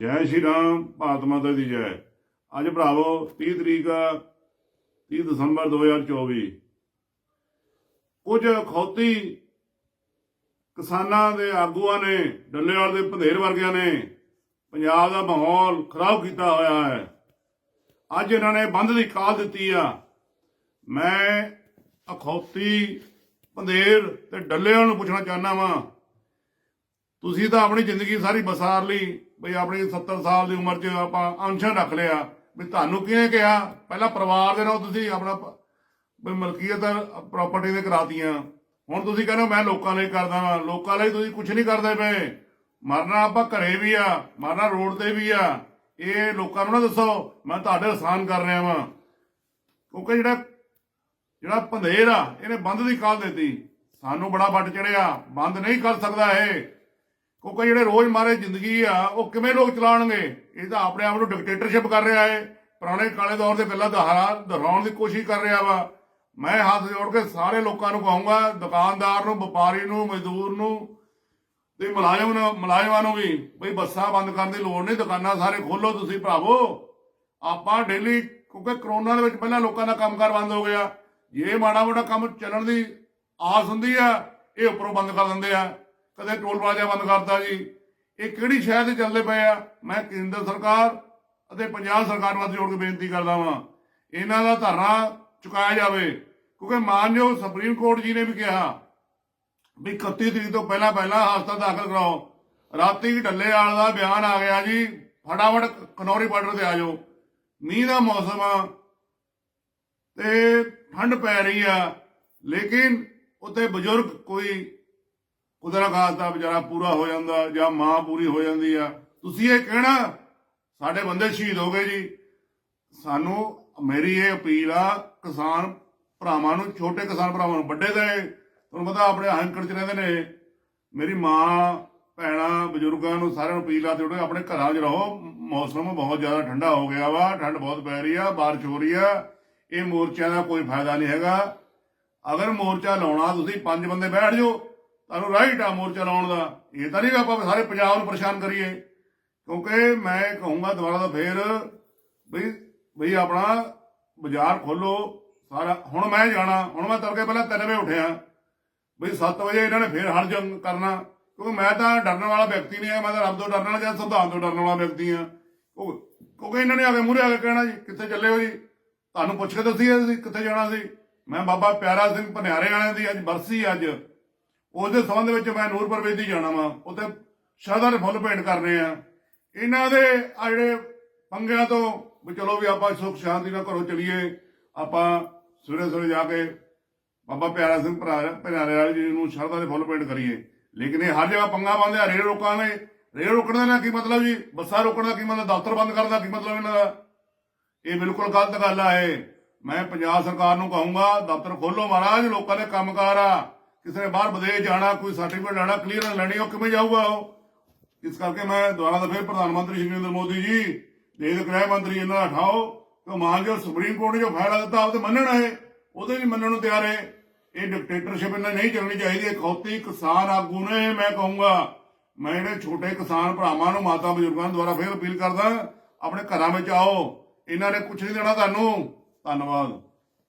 ਜੈ ਸ਼੍ਰੀ ਰਾਮ, ਭਾਰਤ ਮਾਤਾ ਦੀ ਜੈ। ਅੱਜ ਭਰਾਵੋ 30 ਤਰੀਕ ਆ 30 ਦਸੰਬਰ 2024 ਕੁਝ ਖੌਤੀ ਕਿਸਾਨਾਂ ਦੇ ਆਗੂਆਂ ਨੇ, ਡੱਲੇਵਾਲ ਦੇ ਭੰਦੇਰ ਵਰਗਿਆਂ ਨੇ ਪੰਜਾਬ ਦਾ ਮਾਹੌਲ ਖਰਾਬ ਕੀਤਾ ਹੋਇਆ ਹੈ। ਅੱਜ ਇਹਨਾਂ ਨੇ ਬੰਦ ਦੀ ਕਾਲ ਦਿੱਤੀ ਆ। ਮੈਂ ਅਖੌਤੀ ਭੰਦੇਰ ਤੇ ਡੱਲੇਵਾਲ ਨੂੰ ਪੁੱਛਣਾ ਚਾਹੁੰਦਾ ਵਾਂ, ਤੁਸੀਂ ਤਾਂ ਆਪਣੀ ਜ਼ਿੰਦਗੀ ਸਾਰੀ ਬਸਾਰ ਲਈ ਬਈ ਆਪਣੀ 70 ਸਾਲ ਦੀ ਉਮਰ 'ਚ ਆਪਾਂ ਅਨਸ਼ਨ ਰੱਖ ਲਿਆ। ਵੀ ਤੁਹਾਨੂੰ ਕਿਹਨੇ ਕਿਹਾ? ਪਹਿਲਾਂ ਪਰਿਵਾਰ ਦੇ ਨਾਲ ਤੁਸੀਂ ਆਪਣਾ ਪ- ਮਲਕੀਅਤ ਪ੍ਰਾਪਰਟੀ ਦੇ ਕਰਾਤੀਆਂ। ਹੁਣ ਤੁਸੀਂ ਕਹਿੰਦੇ ਹੋ, ਮੈਂ ਲੋਕਾਂ ਲਈ ਕਰਦਾ ਵਾਂ। ਲੋਕਾਂ ਲਈ ਤੁਸੀਂ ਕੁਝ ਨਹੀਂ ਕਰਦੇ ਪਏ। ਮਰਨਾ ਆਪਾਂ ਘਰੇ ਵੀ ਆ, ਮਰਨਾ ਰੋਡ ਤੇ ਵੀ ਆ। ਇਹ ਲੋਕਾਂ ਨੂੰ ਨਾ ਦੱਸੋ, ਮੈਂ ਤੁਹਾਡੇ ਆਸਾਨ ਕਰ ਰਿਹਾ ਵਾਂ। ਕਿਉਂਕਿ ਜਿਹੜਾ ਜਿਹੜਾ ਪੰਧੇਰ ਆ, ਇਹਨੇ ਬੰਦ ਦੀ ਕਾਲ ਦਿੱਤੀ। ਸਾਨੂੰ ਬੜਾ ਵੱਟ ਚੜਿਆ। ਬੰਦ ਨਹੀਂ ਕਰ ਸਕਦਾ ਇਹ। ਕਿਉਂਕਿ ਜਿਹੜੇ ਰੋਜ਼ ਮਾਰੇ ਜ਼ਿੰਦਗੀ ਆ, ਉਹ ਕਿਵੇਂ ਲੋਕ ਚਲਾਉਣਗੇ? ਇਹ ਤਾਂ ਆਪਣੇ ਆਪ ਨੂੰ ਡਿਕਟੇਟਰਸ਼ਿਪ ਕਰ ਰਿਹਾ ਹੈ ਪੁਰਾਣੇ ਕਾਲੇ ਦੌਰ ਦੇ ਪਹਿਲਾਂ ਦੁਹਰਾ ਦੁਹਰਾਉਣ ਦੀ ਕੋਸ਼ਿਸ਼ ਕਰ ਰਿਹਾ ਵਾ। ਮੈਂ ਹੱਥ ਜੋੜ ਕੇ ਸਾਰੇ ਲੋਕਾਂ ਨੂੰ ਕਹੂੰਗਾ, ਦੁਕਾਨਦਾਰ ਨੂੰ, ਵਪਾਰੀ ਨੂੰ, ਮਜ਼ਦੂਰ ਨੂੰ, ਤੇ ਮੁਲਾਜ਼ਮ ਨੂੰ, ਮੁਲਾਜ਼ਮਾਂ ਨੂੰ ਵੀ, ਬਈ ਬੱਸਾਂ ਬੰਦ ਕਰਨ ਦੀ ਲੋੜ ਨਹੀਂ, ਦੁਕਾਨਾਂ ਸਾਰੇ ਖੋਲੋ ਤੁਸੀਂ ਭਰਾਵੋ। ਆਪਾਂ ਡੇਲੀ ਕਿਉਂਕਿ ਕਰੋਨਾ ਦੇ ਵਿੱਚ ਪਹਿਲਾਂ ਲੋਕਾਂ ਦਾ ਕੰਮਕਾਰ ਬੰਦ ਹੋ ਗਿਆ। ਜੇ ਮਾੜਾ ਮੋਟਾ ਕੰਮ ਚੱਲਣ ਦੀ ਆਸ ਹੁੰਦੀ ਆ, ਇਹ ਉੱਪਰੋਂ ਬੰਦ ਕਰ ਦਿੰਦੇ ਆ। ਕਦੇ ਟੋਲ ਪਲਾਜ਼ਾ ਬੰਦ ਕਰਤਾ ਜੀ। ਇਹ ਕਿਹੜੀ ਸ਼ਹਿਰ ਤੇ ਚੱਲਦੇ ਪਏ ਆ? ਮੈਂ ਕੇਂਦਰ ਸਰਕਾਰ ਅਤੇ ਪੰਜਾਬ ਸਰਕਾਰ ਨੂੰ ਜੋੜ ਕੇ ਬੇਨਤੀ ਕਰਦਾ ਵਾਂ। ਇਹਨਾਂ ਦਾ ਧਰਨਾ ਚੁਕਾਇਆ ਜਾਵੇ। ਕਿਉਂਕਿ ਮਾਨਯੋਗ ਸੁਪਰੀਮ ਕੋਰਟ ਜੀ ਨੇ ਵੀ ਕਿਹਾ ਵੀ 31 ਤਰੀਕ ਤੋਂ ਪਹਿਲਾਂ ਪਹਿਲਾਂ ਹਸਪਤਾਲ ਦਾਖਲ ਕਰਾਓ। ਰਾਤੀ ਢੱਲੇ ਵਾਲ ਦਾ ਬਿਆਨ ਆ ਗਿਆ ਜੀ। ਫਟਾਫਟ ਖਨੌਰੀ ਬਾਰਡਰ ਤੇ ਆ ਜਾਓ। ਮੀਂਹ ਦਾ ਮੌਸਮ ਆ ਤੇ ਠੰਡ ਪੈ ਰਹੀ ਆ। ਲੇਕਿਨ ਉੱਥੇ ਬਜ਼ੁਰਗ ਕੋਈ ਕੁਦਰਤ ਖਾਸਤਾ ਵਿਚਾਰਾ ਪੂਰਾ ਹੋ ਜਾਂਦਾ, ਜਾਂ ਮਾਂ ਪੂਰੀ ਹੋ ਜਾਂਦੀ ਆ। ਤੁਸੀਂ ਇਹ ਕਹਿਣਾ, ਸਾਡੇ ਬੰਦੇ ਸ਼ਹੀਦ ਹੋ ਗਏ ਜੀ। ਸਾਨੂੰ ਮੇਰੀ ਇਹ ਅਪੀਲ ਆ, ਕਿਸਾਨ ਭਰਾਵਾਂ ਨੂੰ, ਛੋਟੇ ਕਿਸਾਨ ਭਰਾਵਾਂ ਨੂੰ ਵੱਡੇ ਦੇ ਤੁਹਾਨੂੰ ਪਤਾ ਆਪਣੇ ਹੰਕੜ ਚ ਰਹਿੰਦੇ ਨੇ। ਮੇਰੀ ਮਾਂ, ਭੈਣਾਂ, ਬਜ਼ੁਰਗਾਂ ਨੂੰ ਸਾਰਿਆਂ ਨੂੰ ਅਪੀਲ ਆ ਤੇ ਉਹਦੇ ਆਪਣੇ ਘਰਾਂ 'ਚ ਰਹੋ। ਮੌਸਮ ਬਹੁਤ ਜ਼ਿਆਦਾ ਠੰਡਾ ਹੋ ਗਿਆ ਵਾ, ਠੰਡ ਬਹੁਤ ਪੈ ਰਹੀ ਆ, ਬਾਰਿਸ਼ ਹੋ ਰਹੀ ਆ। ਇਹ ਮੋਰਚਿਆਂ ਦਾ ਕੋਈ ਫਾਇਦਾ ਨਹੀਂ ਹੈਗਾ। ਅਗਰ ਮੋਰਚਾ ਲਾਉਣਾ, ਤੁਸੀਂ ਪੰਜ ਬੰਦੇ ਬੈਠ ਜਾਓ। ਤੁਹਾਨੂੰ ਰਾਈਟ ਆ ਮੋਰਚਾ ਲਾਉਣ ਦਾ। ਇਹ ਤਾਂ ਨਹੀਂ ਵੀ ਆਪਾਂ ਸਾਰੇ ਪੰਜਾਬ ਨੂੰ ਪਰੇਸ਼ਾਨ ਕਰੀਏ। ਕਿਉਂਕਿ ਮੈਂ ਕਹੂੰਗਾ ਦੁਬਾਰਾ ਤੋਂ ਫੇਰ ਬਈ ਬਈ ਆਪਣਾ ਬਾਜ਼ਾਰ ਖੋਲੋ ਸਾਰਾ, ਹੁਣ ਮੈਂ ਜਾਣਾ, ਹੁਣ ਮੈਂ ਤੜਕੇ ਪਹਿਲਾਂ 3 ਵਜੇ ਉੱਠਿਆ। ਬਈ 7 ਵਜੇ ਇਹਨਾਂ ਨੇ ਫੇਰ ਹਲ ਜੰਗ ਕਰਨਾ। ਕਿਉਂਕਿ ਮੈਂ ਤਾਂ ਡਰਨ ਵਾਲਾ ਵਿਅਕਤੀ ਨਹੀਂ ਆ, ਮੈਂ ਤਾਂ ਰੱਬ ਤੋਂ ਡਰਨ ਵਾਲਾ ਜਾਂ ਸੰਵਿਧਾਨ ਤੋਂ ਡਰਨ ਵਾਲਾ ਵਿਅਕਤੀ ਆ। ਕਿਉਂਕਿ ਇਹਨਾਂ ਨੇ ਆ ਮੂਹਰੇ ਆ ਕੇ ਕਹਿਣਾ ਜੀ, ਕਿੱਥੇ ਚੱਲੇ ਹੋ ਜੀ? ਤੁਹਾਨੂੰ ਪੁੱਛ ਕੇ ਦੱਸੀਏ ਤੁਸੀਂ ਕਿੱਥੇ ਜਾਣਾ ਸੀ? ਮੈਂ ਬਾਬਾ ਪਿਆਰਾ ਸਿੰਘ ਭਨਿਆਰੇ ਵਾਲਿਆਂ ਦੀ ਅੱਜ ਬਰਸੀ ਅੱਜ। ਉਹਦੇ ਸੰਬੰਧ ਵਿੱਚ ਮੈਂ ਨੂਰਪੁਰ ਵੇਦੀ ਜਾਣਾ ਵਾ। ਉੱਥੇ ਸ਼ਰਧਾ ਦੇ ਫੁੱਲ ਭੇਂਟ ਕਰਨੇ ਆ। ਇਹਨਾਂ ਦੇ ਆ ਜਿਹੜੇ ਪੰਗਿਆਂ ਤੋਂ ਵੀ ਚਲੋ ਵੀ ਆਪਾਂ ਸੁਖ ਸ਼ਾਂਤੀ ਨਾਲ ਘਰੋਂ ਚਲੀਏ, ਆਪਾਂ ਸਵੇਰੇ ਸਵੇਰੇ ਜਾ ਕੇ ਬਾਬਾ ਪਿਆਰਾ ਸਿੰਘ ਭਰਾ- ਵਾਲੇ ਜੀ ਨੂੰ ਸ਼ਰਧਾ ਦੇ ਫੁੱਲ ਭੇਂਟ ਕਰੀਏ। ਲੇਕਿਨ ਇਹ ਹਰ ਜਗ੍ਹਾ ਪੰਗਾ ਪਾਉਂਦੇ ਆ ਰੇਲ ਰੋਕਾਂਗੇ ਰੇਲ ਰੋਕਣ ਦਾ ਨਾ ਕੀ ਮਤਲਬ ਜੀ? ਬੱਸਾਂ ਰੋਕਣ ਦਾ ਕੀ ਮਤਲਬ? ਦਫ਼ਤਰ ਬੰਦ ਕਰਨ ਦਾ ਕੀ ਮਤਲਬ ਇਹਨਾਂ ਦਾ? ਇਹ ਬਿਲਕੁਲ ਗਲਤ ਗੱਲ ਆ ਇਹ। ਮੈਂ ਪੰਜਾਬ ਸਰਕਾਰ ਨੂੰ ਕਹੂੰਗਾ, ਦਫ਼ਤਰ ਖੋਲੋ ਮਹਾਰਾਜ, ਲੋਕਾਂ ਦੇ ਕੰਮਕਾਰ ਆ। ਕਿਸੇ ਨੇ ਬਾਹਰ ਵਿਦੇਸ਼ ਜਾਣਾ, ਕੋਈ ਸਰਟੀਫਿਕੇਟ ਲੈਣਾ ਕਲੀਅਰੈਂਸ ਲੈਣੀ ਉਹ ਕਿਵੇਂ ਜਾਊਗਾ ਉਹ? ਇਸ ਕਰਕੇ ਮੈਂ ਦੁਬਾਰਾ ਤੋਂ ਫਿਰ ਪ੍ਰਧਾਨ ਮੰਤਰੀ ਸ਼੍ਰੀ ਨਰਿੰਦਰ ਮੋਦੀ ਜੀ, ਦੇਸ਼ ਦੇ ਗ੍ਰਹਿ ਮੰਤਰੀ ਇਹਨਾਂ ਦਾ ਉਠਾਓ ਕਿ ਮਾਨਯੋਗ ਸੁਪਰੀਮ ਕੋਰਟ ਨੇ ਜੋ ਫੈਸਲਾ ਦਿੱਤਾ, ਉਹ ਤੇ ਹੈ ਉਹਦੇ ਨਹੀਂ ਮੰਨਣ ਨੂੰ ਤਿਆਰ ਹੈ। ਇਹ ਡਿਕਟੇਟਰਸ਼ਿਪ ਇਹਨਾਂ ਨਹੀਂ ਚੱਲਣੀ ਚਾਹੀਦੀ, ਇਹ ਖੌਤੀ ਕਿਸਾਨ ਆਗੂ ਨੇ, ਮੈਂ ਕਹੂੰਗਾ। ਮੈਂ ਜਿਹੜੇ ਛੋਟੇ ਕਿਸਾਨ ਭਰਾਵਾਂ ਨੂੰ, ਮਾਤਾ ਬਜ਼ੁਰਗਾਂ ਨੂੰ ਦੁਆਰਾ ਫੇਰ ਅਪੀਲ ਕਰਦਾ, ਆਪਣੇ ਘਰਾਂ ਵਿੱਚ ਆਓ, ਇਹਨਾਂ ਨੇ ਕੁਝ ਨਹੀਂ ਦੇਣਾ ਤੁਹਾਨੂੰ। ਧੰਨਵਾਦ।